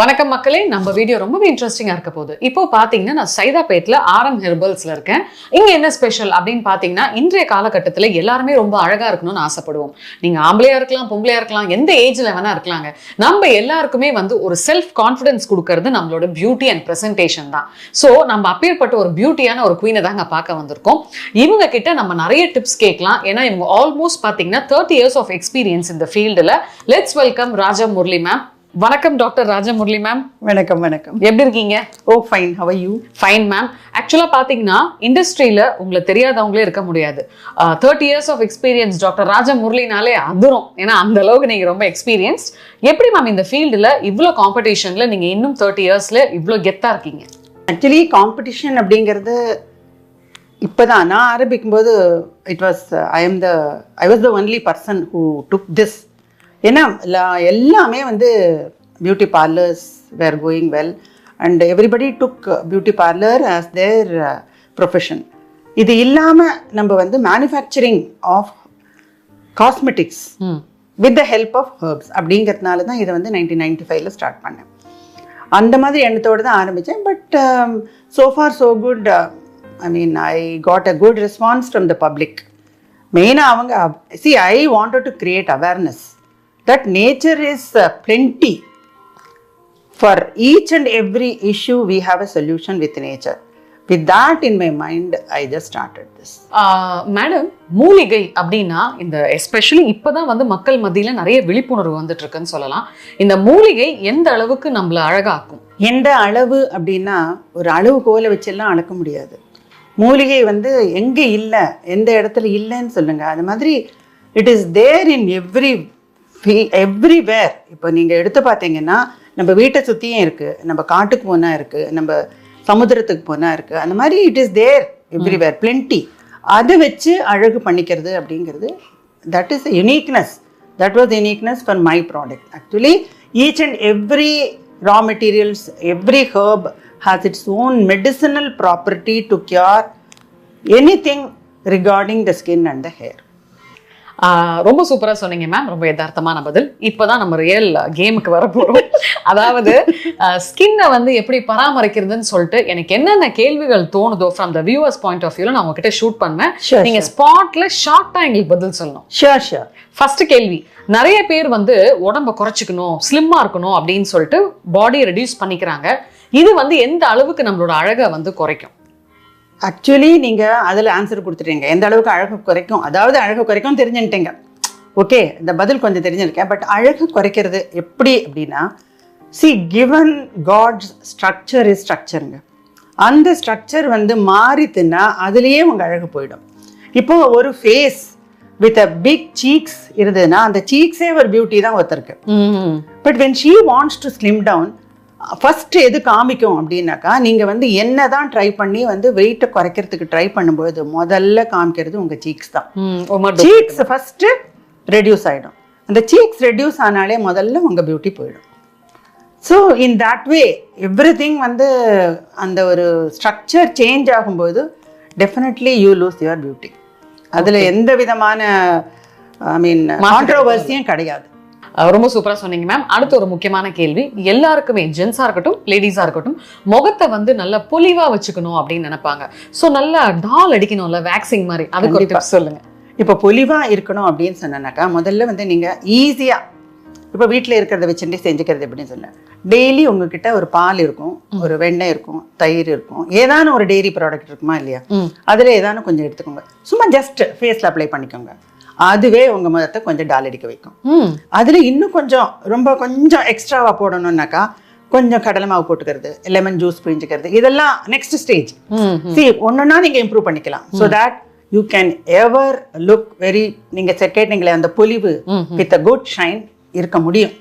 வணக்கம் மக்களே. நம்ம வீடியோ ரொம்பவே இன்ட்ரெஸ்டிங்காக இருக்க போகுது. இப்போ பாத்தீங்கன்னா நான் சைதாப்பேட்டில் ஆரம் ஹெர்பல்ஸ்ல இருக்கேன். இங்க என்ன ஸ்பெஷல் அப்படின்னு பாத்தீங்கன்னா இன்றைய காலகட்டத்துல எல்லாருமே ரொம்ப அழகா இருக்கணும்னு ஆசைப்படுவோம். நீங்கள் ஆம்பளையா இருக்கலாம் பொம்பளையா இருக்கலாம் எந்த ஏஜ்ல வேணா இருக்கலாங்க. நம்ம எல்லாருக்குமே வந்து ஒரு செல்ஃப் கான்ஃபிடன்ஸ் கொடுக்கறது நம்மளோட பியூட்டி அண்ட் ப்ரெசன்டேஷன் தான். ஸோ நம்ம அப்பேற்பட்ட ஒரு பியூட்டியான ஒரு குயினை தாங்க பார்க்க வந்திருக்கோம். இவங்க கிட்ட நம்ம நிறைய டிப்ஸ் கேட்கலாம். ஏன்னா இவங்க ஆல்மோஸ்ட் பார்த்தீங்கன்னா தேர்ட்டி இயர்ஸ் ஆஃப் எக்ஸ்பீரியன்ஸ் இந்த ஃபீல்டில் let's welcome Raja Murali ma'am வணக்கம் டாக்டர் ராஜா முரளி மேம். வணக்கம் வணக்கம். எப்படி இருக்கீங்க? ஓ fine how you fine ma'am ஆக்சுவலாக பார்த்தீங்கன்னா இண்டஸ்ட்ரியில் உங்களை தெரியாதவங்களே இருக்க முடியாது. Thirty years of experience doctor Raja முரளினாலே அதிரும் ஏன்னா அந்த அளவுக்கு நீங்கள் ரொம்ப எக்ஸ்பீரியன்ஸ்ட் எப்படி மேம் இந்த ஃபீல்டில் இவ்வளோ காம்படிஷனில் நீங்கள் இன்னும் தேர்ட்டி இயர்ஸில் இவ்வளோ கெத்தாக இருக்கீங்க? ஆக்சுவலி காம்படிஷன் அப்படிங்கிறது இப்போதான். நான் ஆரம்பிக்கும்போது it was I am the I was the only person who took this ஏன்னா எல்லா- எல்லாமே வந்து beauty parlours were going well and everybody took beauty parlour as their profession இது இல்லாமல் நம்ம வந்து manufacturing of cosmetics with the help of herbs அப்படிங்கிறதுனால தான் இதை வந்து நைன்டீன் நைன்டி ஃபைவ்ல ஸ்டார்ட் பண்ணேன். அந்த மாதிரி எண்ணத்தோடு தான் ஆரம்பித்தேன். But so far so good I mean I got a good response from the public மெயினாக அவங்க see I wanted to create awareness that nature is plenty for each and every issue we have a solution with nature with that in my mind I just started this madam மூலிகை அப்படின்னா இந்த especially இப்போதான் வந்து மக்கள் மத்தியில் நிறைய விழிப்புணர்வு வந்துட்டு இருக்குன்னு சொல்லலாம். இந்த மூலிகை எந்த அளவுக்கு நம்மளை அழகாக்கும்? எந்த அளவு அப்படின்னா ஒரு அளவு கோலை வச்செல்லாம் அளக்க முடியாது. மூலிகை வந்து எங்கே இல்லை எந்த இடத்துல இல்லைன்னு சொல்லுங்க. அது மாதிரி it is there in every everywhere இப்போ நீங்கள் எடுத்து பார்த்தீங்கன்னா நம்ம வீட்டை சுற்றியும் இருக்குது நம்ம காட்டுக்கு போனால் இருக்குது நம்ம சமுத்திரத்துக்கு போனால் இருக்குது அந்த மாதிரி it is there everywhere plenty அதை வச்சு அழகு பண்ணிக்கிறது அப்படிங்கிறது that is uniqueness that was uniqueness for my product actually each and every raw materials every herb has its own medicinal property to cure anything regarding the skin and the hair ரொம்ப சூப்பரா சொன்னீங்க ma'am ரொம்ப யதார்த்தமான பதில். இப்போதான் நம்ம real கேமுக்கு வர அதாவது ஸ்கின்னை வந்து எப்படி பராமரிக்கிறதுன்னு சொல்லிட்டு எனக்கு என்னென்ன கேள்விகள் தோணுதோ from the viewers point of வியூல நான் உங்ககிட்ட ஷூட் பண்ணேன் Sure, நீங்க ஸ்பாட்ல ஷார்ட்டா எங்களுக்கு பதில் சொல்லணும். Sure sure. ஃபர்ஸ்ட் கேள்வி நிறைய பேர் வந்து உடம்ப குறைச்சிக்கணும் ஸ்லிம்மா இருக்கணும் அப்படின்னு சொல்லிட்டு பாடியை ரெடியூஸ் பண்ணிக்கிறாங்க. இது வந்து எந்த அளவுக்கு நம்மளோட அழகை வந்து குறைக்கும்? ஆக்சுவலி நீங்கள் அதில் ஆன்சர் கொடுத்துட்டீங்க. எந்த அளவுக்கு அழகு குறைக்கும்? அதாவது அழகு குறைக்கும் தெரிஞ்சுட்டீங்க ஓகே இந்த பதில் கொஞ்சம் தெரிஞ்சிருக்கேன். பட் அழகு குறைக்கிறது எப்படி அப்படின்னா see given God's structure is ஸ்ட்ரக்சருங்க அந்த ஸ்ட்ரக்சர் வந்து மாறித்துன்னா அதுலேயே உங்கள் அழகு போயிடும். இப்போ ஒரு face with a big cheeks இருந்ததுன்னா அந்த சீக்ஸே ஒரு பியூட்டி தான் ஒருத்தருக்கு. But when she wants to slim down first எது காமிக்கும் அப்படின்னாக்கா நீங்கள் வந்து என்ன தான் ட்ரை பண்ணி வந்து வெயிட்டை குறைக்கிறதுக்கு ட்ரை பண்ணும்போது முதல்ல காமிக்கிறது உங்கள் சீக்ஸ் தான். சீக்ஸ் ஃபர்ஸ்ட் ரெடியூஸ் ஆகிடும் அந்த சீக்ஸ் ரெடியூஸ் ஆனாலே முதல்ல உங்கள் பியூட்டி போயிடும். So in that way everything வந்து அந்த ஒரு ஸ்ட்ரக்சர் சேஞ்ச் ஆகும்போது definitely you lose your beauty அதில் எந்த விதமான ஐ மீன் கான்ட்ரோவர்சியும் கிடையாது. ரொம்ப சூப்பரா சொன்னீங்க மேம் அடுத்து ஒரு முக்கியமான கேள்வி. எல்லாருக்குமே ஜென்ஸா இருக்கட்டும் லேடிஸா இருக்கட்டும் முகத்தை வந்து நல்லா பொலிவா வச்சுக்கணும் அப்படின்னு நினைப்பாங்க. சோ நல்லா டால் அடிக்கணும்ல வேக்சிங் மாதிரி. அதுக்கு ஒரு டிப்ஸ் சொல்லுங்க. இப்போ பொலிவாக இருக்கணும் அப்படின்னு சொன்னனாக்கா முதல்ல வந்து நீங்கள் ஈஸியாக இப்போ வீட்டில் இருக்கிறத வச்சுட்டு செஞ்சுக்கிறது எப்படின்னு சொன்னேன் டெய்லி உங்ககிட்ட ஒரு பால் இருக்கும் ஒரு வெண்ணெய் இருக்கும் தயிர் இருக்கும். ஏதான ஒரு டெய்ரி ப்ராடக்ட் இருக்குமா இல்லையா. அதில் ஏதான கொஞ்சம் எடுத்துக்கோங்க. சும்மா ஜஸ்ட் ஃபேஸில் அப்ளை பண்ணிக்கோங்க. அதுவே உங்கள் முகத்தை கொஞ்சம் டால் அடிக்க வைக்கும். அதில் இன்னும் கொஞ்சம் ரொம்ப கொஞ்சம் எக்ஸ்ட்ராவாக போடணும்னாக்கா கொஞ்சம் கடலை மாவு போட்டுக்கிறது லெமன் ஜூஸ் பிழிஞ்சுக்கிறது இதெல்லாம் நெக்ஸ்ட் ஸ்டேஜ் சி ஒன்றுனா நீங்கள் இம்ப்ரூவ் பண்ணிக்கலாம். So that you can ever look very நீங்கள் கேட்டீங்களே அந்த பொலிவு வித் அ குட் ஷைன் இருக்க முடியும்.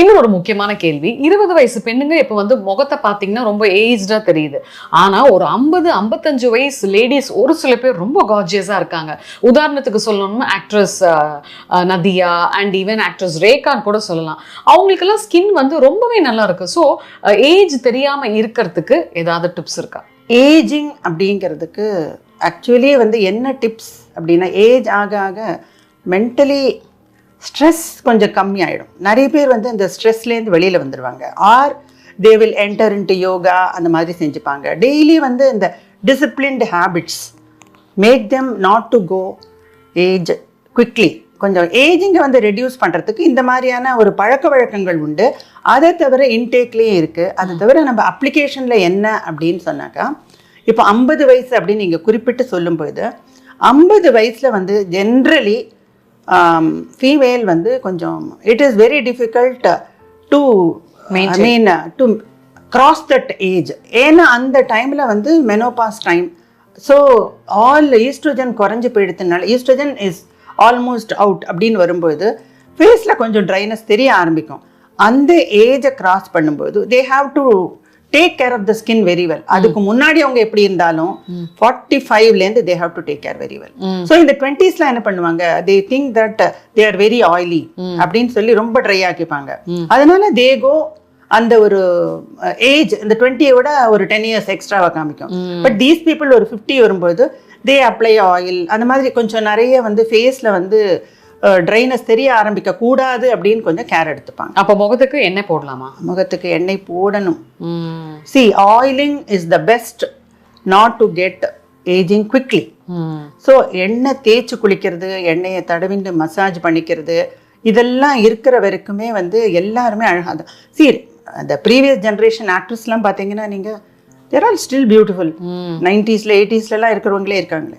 இன்னும் ஒரு முக்கியமான கேள்வி. இருபது வயசு பெண்ணுங்க இப்ப வந்து முகத்தை பாத்தீங்கன்னா ரொம்ப ஏஜ்டா தெரியுது. ஆனா ஒரு ஐம்பது ஐம்பத்தஞ்சு வயசு லேடிஸ் ஒரு சில பேர் ரொம்ப கார்ஜியஸா இருக்காங்க. உதாரணத்துக்கு சொல்லணும்னா actress Nadiya and even actress ரேகான் கூட சொல்லலாம். அவங்களுக்கெல்லாம் ஸ்கின் வந்து ரொம்பவே நல்லா இருக்கு. ஸோ ஏஜ் தெரியாம இருக்கிறதுக்கு ஏதாவது டிப்ஸ் இருக்கா? ஏஜிங் அப்படிங்கிறதுக்கு ஆக்சுவலி வந்து என்ன டிப்ஸ் அப்படின்னா ஏஜ் ஆக ஆக மென்டலி ஸ்ட்ரெஸ் கொஞ்சம் கம்மியாயிடும். நிறைய பேர் வந்து இந்த ஸ்ட்ரெஸ்லேருந்து வெளியில் வந்துடுவாங்க or they will enter into yoga அந்த மாதிரி செஞ்சுப்பாங்க. டெய்லி வந்து இந்த disciplined habits make them not to go age quickly கொஞ்சம் ஏஜிங்கை வந்து ரெடியூஸ் பண்ணுறதுக்கு இந்த மாதிரியான ஒரு பழக்க வழக்கங்கள் உண்டு. அதை தவிர இன்டேக்லேயும் இருக்குது அதை தவிர நம்ம அப்ளிகேஷனில் என்ன அப்படின்னு சொன்னாக்கா இப்போ ஐம்பது வயசு அப்படின்னு நீங்கள் குறிப்பிட்டு சொல்லும்போது ஐம்பது வயசில் வந்து ஜென்ரலி ஃபீமேல் வந்து கொஞ்சம் it is very difficult to mean to cross that age ஏன்னா அந்த டைமில் வந்து menopause time so all oestrogen குறைஞ்சு போயிடுறதுனால ஈஸ்ட்ரோஜன் இஸ் ஆல்மோஸ்ட் அவுட் அப்படின்னு வரும்போது ஃபேஸில் கொஞ்சம் ட்ரைனஸ் தெரிய ஆரம்பிக்கும். அந்த ஏஜை கிராஸ் பண்ணும்போது they have to take care of the skin very well அதுக்கு முன்னாடி அவங்க எப்படி இருந்தாலும் ஃபார்ட்டி ஃபைவ்லேருந்து they have to take care very well so இந்த டுவெண்ட்டீஸ்ல என்ன பண்ணுவாங்க? They think that they are very oily அப்படின்னு சொல்லி ரொம்ப ட்ரை ஆக்கிப்பாங்க அதனால தே கோ அந்த ஒரு ஏஜ் இந்த டுவெண்ட்டியை விட ஒரு டென் இயர்ஸ் எக்ஸ்ட்ராவாக காமிக்கும். பட் தீஸ் பீப்புள் ஒரு ஃபிஃப்டி வரும்போது தே அப்ளை ஆயில் அந்த மாதிரி கொஞ்சம் நிறைய வந்து ஃபேஸில் வந்து ட்ரைனஸ் தெரிய ஆரம்பிக்க கூடாது அப்படின்னு கொஞ்சம் கேர் எடுத்துப்பாங்க. அப்போ முகத்துக்கு எண்ணெய் போடலாமா? முகத்துக்கு எண்ணெய் போடணும். See oiling is the best not to get ageing quickly so எண்ணெய் தேய்ச்சி குளிக்கிறது எண்ணெயை தடவிண்டு மசாஜ் பண்ணிக்கிறது இதெல்லாம் இருக்கிற வரைக்குமே வந்து எல்லாருமே அழகாக தான். சரி அந்த ப்ரீவியஸ் ஜென்ரேஷன் ஆக்ட்ரஸ்லாம் பார்த்தீங்கன்னா நீங்கள் தேர் ஆல் ஸ்டில் பியூட்டிஃபுல் நைன்டிஸில் எயிட்டிஸ்லலாம் இருக்கிறவங்களே இருக்காங்களே.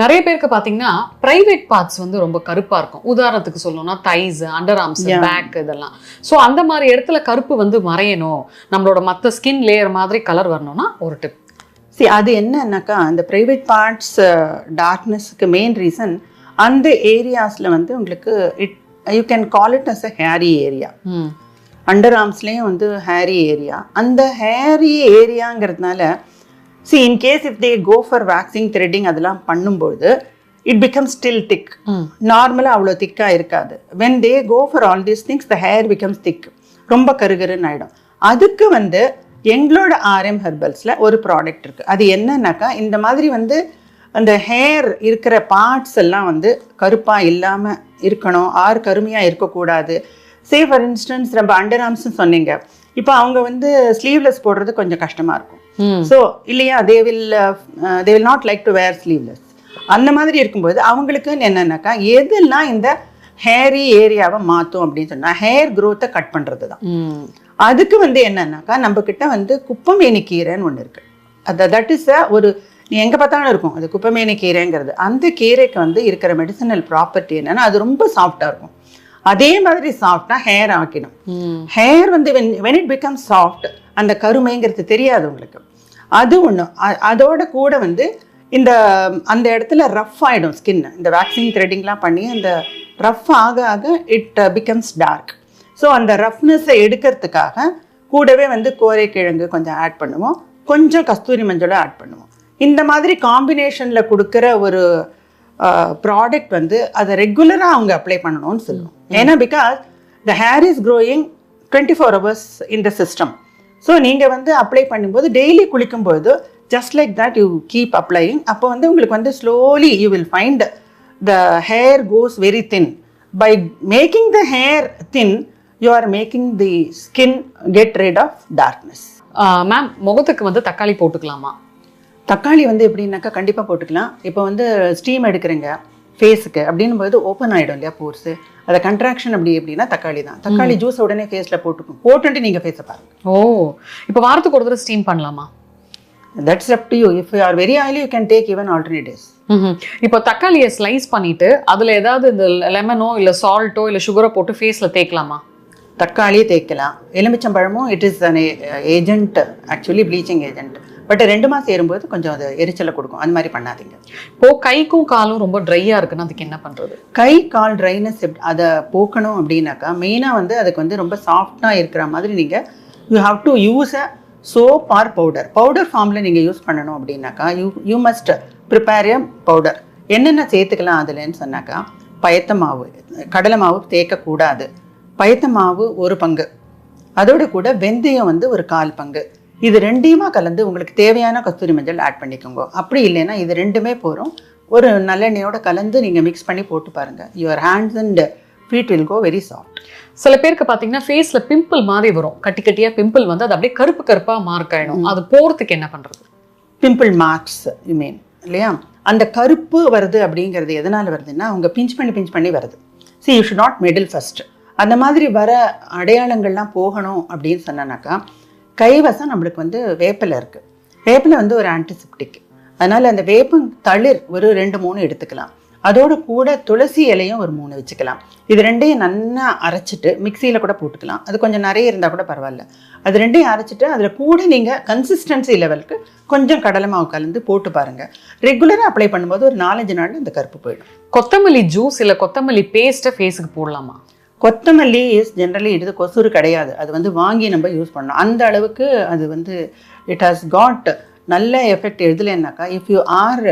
நிறைய பேருக்கு பாத்தீங்கன்னா பிரைவேட் பார்ட்ஸ் வந்து ரொம்ப கருப்பா இருக்கும். உதாரணத்துக்கு சொல்லணும்னா தைஸ் அண்டர் ஆர்ம்ஸ் பேக் இதெல்லாம். சோ அந்த மாதிரி இடத்துல கருப்பு வந்து மறையணும். நம்மளோட மத்த ஸ்கின் லேயர் மாதிரி கலர் வரணும்னா ஒரு டிப் சி அது என்னன்னாக்கா அந்த ப்ரைவேட் பார்ட்ஸ் டார்க்னஸ்க்கு மெயின் ரீசன் அந்த ஏரியாஸில் வந்து உங்களுக்கு it you can call it as a hairy area under ஆர்ம்ஸ்லேயும் வந்து ஹேரி ஏரியா அந்த hairy ஏரியாங்கிறதுனால see in case if they go for waxing threading அதெல்லாம் பண்ணும்போது இட் பிகம் ஸ்டில் திக். நார்மலாக அவ்வளோ திக்காக இருக்காது. When they go for all these things the hair becomes thick ரொம்ப கருகருன்னு ஆகிடும் அதுக்கு வந்து எங்களோட ஆர்எம் ஹெர்பல்ஸில் ஒரு ப்ராடக்ட் இருக்குது அது என்னன்னாக்கா இந்த மாதிரி வந்து அந்த ஹேர் இருக்கிற பார்ட்ஸ் எல்லாம் வந்து கருப்பாக இல்லாமல் இருக்கணும் ஆறு கருமையாக இருக்கக்கூடாது. சே ஃபார் இன்ஸ்டன்ஸ் நம்ம அண்டர் ஆர்ம்ஸ்னு சொன்னீங்க. இப்போ அவங்க வந்து ஸ்லீவ்லெஸ் போடுறது கொஞ்சம் கஷ்டமாக இருக்கும். ஸோ இல்லையா they will they will not like to wear sleeveless அந்த மாதிரி இருக்கும்போது அவங்களுக்கு என்னன்னாக்கா எதெல்லாம் இந்த ஹேரி ஏரியாவை மாற்றும் அப்படின்னு சொன்னால் ஹேர் க்ரோத்தை கட் பண்ணுறது தான் அதுக்கு வந்து என்னன்னாக்கா நம்ம கிட்ட வந்து குப்பமேனி கீரைன்னு ஒன்று இருக்கு. அது தட் இஸ் அ ஒரு நீ எங்கே பார்த்தாலும் இருக்கும் அது குப்பமேனி கீரைங்கிறது. அந்த கீரைக்கு வந்து இருக்கிற மெடிசனல் ப்ராப்பர்ட்டி என்னன்னா அது ரொம்ப சாஃப்டாக இருக்கும். அதே மாதிரி சாஃப்டாக ஹேர் ஆக்கிடும். ஹேர் வந்து when when it become soft அந்த கருமைங்கிறது தெரியாது உங்களுக்கு. அது ஒன்று அதோட கூட வந்து இந்த அந்த இடத்துல ரஃப் ஆகிடும் ஸ்கின் இந்த வேக்சின் த்ரெட்டிங்லாம் பண்ணி அந்த ரஃப் ஆக ஆக இட் பிகம்ஸ் டார்க் ஸோ அந்த ரஃப்னஸை எடுக்கிறதுக்காக கூடவே வந்து கோரைக்கிழங்கு கொஞ்சம் ஆட் பண்ணுவோம். கொஞ்சம் கஸ்தூரி மஞ்சளும் ஆட் பண்ணுவோம். இந்த மாதிரி காம்பினேஷனில் கொடுக்குற ஒரு ப்ராடக்ட் வந்து அதை ரெகுலராக அவங்க அப்ளை பண்ணணும்னு சொல்லுவோம். ஏன்னா because the hair is growing twenty four hours in the system so நீங்கள் வந்து அப்ளை பண்ணும்போது டெய்லி குளிக்கும்போது just like that you keep applying அப்போ வந்து உங்களுக்கு வந்து slowly you will find the hair goes very thin by making the hair thin you are making the skin get rid of darkness ma'am முகத்துக்கு வந்து தக்காளி போட்டுக்கலாமா? தக்காளி வந்து எப்படின்னாக்கா கண்டிப்பாக போட்டுக்கலாம். இப்போ வந்து ஸ்டீம் எடுக்கிறீங்க ஃபேஸுக்கு அப்படின்னும் போது ஓப்பன் ஆகிடும் இல்லையா போர்ஸு அதை கண்ட்ராக்ஷன் அப்படி எப்படின்னா தக்காளி தான் தக்காளி ஜூஸ் உடனே ஃபேஸில் போட்டுக்கும். போட்டுட்டு நீங்கள் ஃபேஸை பாருங்க. ஓ இப்போ வாரத்துக்கு ஒரு தடவை ஸ்டீம் பண்ணலாமா? That's up to you if you are very oily you can take even alternatives. இப்போ தக்காளியை ஸ்லைஸ் பண்ணிட்டு அதுல ஏதாவது இந்த லெமனோ இல்ல சால்ட்டோ இல்ல சுகரோ போட்டு ஃபேஸ்ல தேய்க்கலாமா? தக்காளி தேய்க்கலாம். எலுமிச்சம்பழமும் it is an agent actually bleaching agent but ரெண்டு மாதம் சேரும்போது கொஞ்சம் அது எரிச்சலை கொடுக்கும். அந்த மாதிரி பண்ணாதீங்க. இப்போ கைக்கும் காலும் ரொம்ப ட்ரையா இருக்குன்னா அதுக்கு என்ன பண்றது? கை கால் ட்ரைனஸ் அதை போக்கணும் அப்படின்னாக்கா மெயினாக வந்து அதுக்கு வந்து ரொம்ப சாஃப்டாக இருக்கிற மாதிரி நீங்கள் you have to use a soap or powder powder ஃபார்மில் நீங்கள் யூஸ் பண்ணணும் அப்படின்னாக்கா you you must prepare a powder என்னென்ன சேர்த்துக்கலாம் அதுலன்னு சொன்னாக்கா பயத்த மாவு கடலை மாவு தேய்க்கக்கூடாது பயத்த மாவு ஒரு பங்கு. அதோட கூட வெந்தயம் வந்து ஒரு கால் பங்கு. இது ரெண்டையுமா கலந்து உங்களுக்கு தேவையான கஸ்தூரி மஞ்சள் ஆட் பண்ணிக்கோங்க. அப்படி இல்லைன்னா இது ரெண்டுமே போகிறோம் ஒரு நல்லெண்ணெயோட கலந்து நீங்கள் மிக்ஸ் பண்ணி போட்டு பாருங்கள் your hands and feet will go very soft சில பேருக்கு பாத்தீங்கன்னா ஃபேஸ்ல பிம்பிள் மாதிரி வரும். கட்டி கட்டியா பிம்பிள் வந்து அது அப்படியே கருப்பு கருப்பா மார்க் ஆயிடும். அது போறதுக்கு என்ன பண்றது? பிம்பிள் மார்க்ஸ் யூ மீன் இல்லையா? அந்த கருப்பு வருது அப்படிங்கிறது எதனால் வருதுன்னா அவங்க பிஞ்ச் பண்ணி பிஞ்ச் பண்ணி வருது. See you should not middle first அந்த மாதிரி வர அடையாளங்கள்லாம் போகணும் அப்படின்னு சொன்னாக்கா கைவசம் நம்மளுக்கு வந்து வேப்பிலை இருக்குது வேப்பிலை வந்து ஒரு ஆன்டிசெப்டிக் அதனால் அந்த வேப்பம் தளிர் ஒரு ரெண்டு மூணு எடுத்துக்கலாம். அதோட கூட துளசி இலையும் ஒரு மூணு வச்சுக்கலாம். இது ரெண்டையும் நல்லா அரைச்சிட்டு மிக்சியில் கூட போட்டுக்கலாம். அது கொஞ்சம் நிறைய இருந்தால் கூட பரவாயில்ல. அது ரெண்டையும் அரைச்சிட்டு அதில் கூட நீங்கள் கன்சிஸ்டன்சி லெவலுக்கு கொஞ்சம் கடலை மாவு கலந்து போட்டு பாருங்கள் ரெகுலராக அப்ளை பண்ணும்போது ஒரு நாலஞ்சு நாள் இந்த கருப்பு போயிடும். கொத்தமல்லி ஜூஸ் இல்லை கொத்தமல்லி பேஸ்ட்டை ஃபேஸுக்கு போடலாமா? கொத்தமல்லி இஸ் ஜென்ரலி இது கொசுறு கிடையாது. அது வந்து வாங்கி நம்ம யூஸ் பண்ணணும். அந்த அளவுக்கு அது வந்து இட் ஹாஸ் காட் நல்ல எஃபெக்ட் எதுலன்னாக்கா இஃப் யூ ஆர்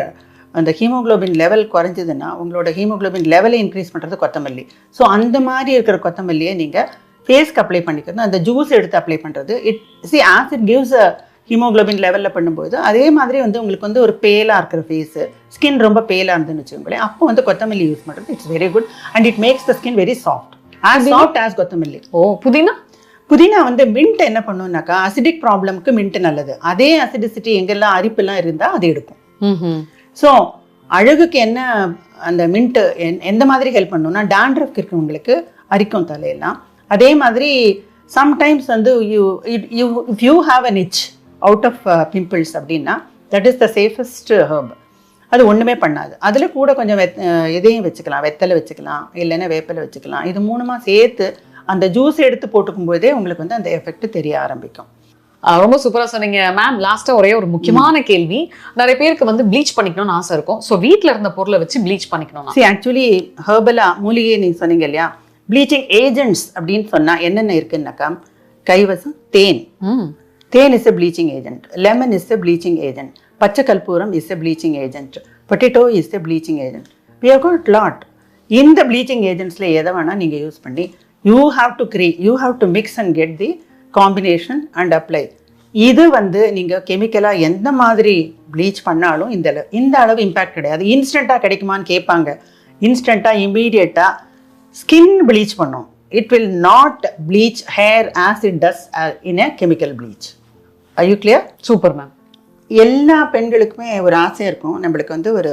அந்த ஹீமோகுளோபின் லெவல் குறைஞ்சதுன்னா உங்களோட ஹீமோகுளோபின் லெவலை இன்க்ரீஸ் பண்ணுறது கொத்தமல்லி. ஸோ அந்த மாதிரி இருக்கிற கொத்தமல்லியை நீங்கள் ஃபேஸ்க்கு அப்ளை பண்ணிக்கிறது அந்த ஜூஸ் எடுத்து அப்ளை பண்ணுறது it see as it gives a haemoglobin லெவலில் பண்ணும்போது அதே மாதிரி வந்து உங்களுக்கு வந்து ஒரு பேலாக இருக்கிற ஃபேஸு ஸ்கின் ரொம்ப பேலாக இருந்துன்னு வச்சுக்கோங்களேன் அப்போ வந்து கொத்தமல்லி யூஸ் பண்ணுறது it's very good and it makes the skin very soft as soft as கொத்தமல்லி. ஓ புதினா? புதினா வந்து மின்ட் என்ன பண்ணுனாக்கா அசிடிக் ப்ராப்ளம்க்கு மின்ட் நல்லது. அதே அசிடிசிட்டி எங்கெல்லாம் அரிப்பெல்லாம் இருந்தால் அது எடுக்கும். ஸோ அழகுக்கு என்ன அந்த மின்ட்டு எந்த மாதிரி ஹெல்ப் பண்ணுன்னா டேண்ட்ரஃப் இருக்கிறவங்களுக்கு அரிக்கும் தலையெல்லாம். அதே மாதிரி சம்டைம்ஸ் வந்து you you if you have an itch out of pimples அப்படின்னா that is the safest herb அது ஒன்றுமே பண்ணாது. அதில் கூட கொஞ்சம் வெத் இதையும் வச்சுக்கலாம். வெத்தலை வச்சுக்கலாம். இல்லைன்னா வேப்பிலை வச்சுக்கலாம். இது மூணுமா சேர்த்து அந்த ஜூஸ் எடுத்து போட்டுக்கும் போதே உங்களுக்கு வந்து அந்த எஃபெக்ட் தெரிய ஆரம்பிக்கும். ரொம்ப சூப்பரா சொன்னீங்க. மேம் லாஸ்டா ஒரே ஒரு முக்கியமான கேள்வி. நிறைய பேருக்கு வந்து ப்ளீச் பண்ணிக்கணும்னு ஆசை இருக்கும். சோ வீட்ல இருந்த பொருளை வச்சு ப்ளீச் பண்ணிக்கணும் சி ஆக்சுவலி ஹர்பலா மூலிகை நீங்க சொன்னீங்க இல்லையா? ப்ளீச்சிங் ஏஜென்ட்ஸ் அப்படின்னு சொன்னா என்னென்ன இருக்குன்னாக்கா கைவசம் தேன். தேன் is a bleaching agent lemon is a bleaching agent பச்சை கற்பூரம் is a bleaching agent potato is a bleaching agent we have got lot இந்த ப்ளீச்சிங் ஏஜென்ட்ஸில் எதை வேணால் நீங்கள் யூஸ் பண்ணி you have to agree you have to mix and get the combination and apply இது வந்து நீங்கள் கெமிக்கலாக எந்த மாதிரி ப்ளீச் பண்ணாலும் இந்த அளவு இந்த அளவு இம்பேக்ட் கிடையாது இன்ஸ்டண்ட்டாக கிடைக்குமான்னு கேட்பாங்க இன்ஸ்டண்ட்டாக இம்மீடியட்டாக ஸ்கின் ப்ளீச் பண்ணும் it will not bleach hair as it does in a chemical bleach I you clear super ma'am எல்லா பெண்களுக்குமே ஒரு ஆசை இருக்கும். நம்மளுக்கு வந்து ஒரு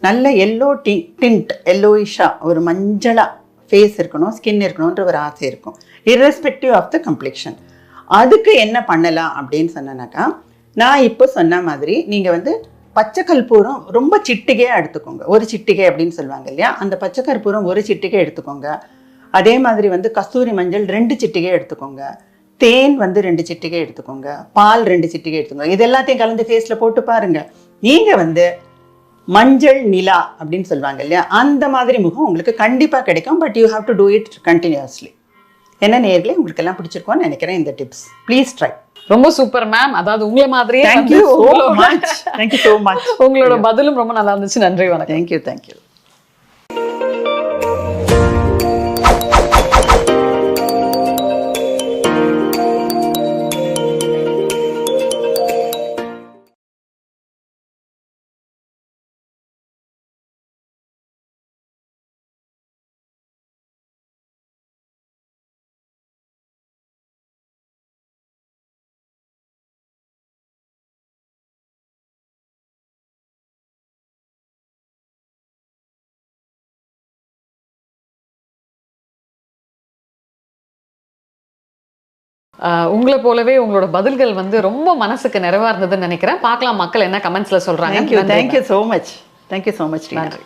நல்ல எல்லோ டி டிண்ட் எல்லோயிஷாக ஒரு மஞ்சளாக ஃபேஸ் இருக்கணும் ஸ்கின் இருக்கணுன்ற ஒரு ஆசை இருக்கும். இர்ரெஸ்பெக்டிவ் ஆஃப் த கம்ப்ளெக்ஷன் அதுக்கு என்ன பண்ணலாம் அப்படின்னு சொன்னனாக்கா நான் இப்போ சொன்ன மாதிரி நீங்கள் வந்து பச்சை கற்பூரம் ரொம்ப சிட்டிகையாக எடுத்துக்கோங்க. ஒரு சிட்டிகை அப்படின்னு சொல்லுவாங்க இல்லையா? அந்த பச்சை கற்பூரம் ஒரு சிட்டிகை எடுத்துக்கோங்க. அதே மாதிரி வந்து கஸ்தூரி மஞ்சள் ரெண்டு சிட்டிகை எடுத்துக்கோங்க. தேன் வந்து ரெண்டு சிட்டிகை எடுத்துக்கோங்க. பால் ரெண்டு சிட்டிகை எடுத்துக்கோங்க. இது எல்லாத்தையும் கலந்து ஃபேஸில் போட்டு பாருங்க. நீங்கள் வந்து மஞ்சள் நிலா அப்படின்னு சொல்லுவாங்க இல்லையா? அந்த மாதிரி முகம் உங்களுக்கு கண்டிப்பாக கிடைக்கும். But you have to do it continuously என்ன நேர்களே? உங்களுக்கு எல்லாம் பிடிச்சிருக்கோன்னு நினைக்கிறேன் இந்த டிப்ஸ் ப்ளீஸ் ட்ரை ரொம்ப சூப்பர் மேம் அதாவது உங்களை மாதிரியே தேங்க்யூ உங்களோட- மச் தேங்க்யூ ஸோ மச் உங்களோட பதிலும் ரொம்ப நல்லா இருந்துச்சு. நன்றி வணக்கம். தேங்க்யூ தேங்க்யூ உங்களை போலவே உங்களோட பதில்கள் வந்து ரொம்ப மனசுக்கு நிறைவா இருந்ததுன்னு நினைக்கிறேன். பார்க்கலாம் மக்கள் என்ன கமெண்ட்ஸ்ல சொல்றாங்க. Thank you thank you so much thank you so much நன்றி.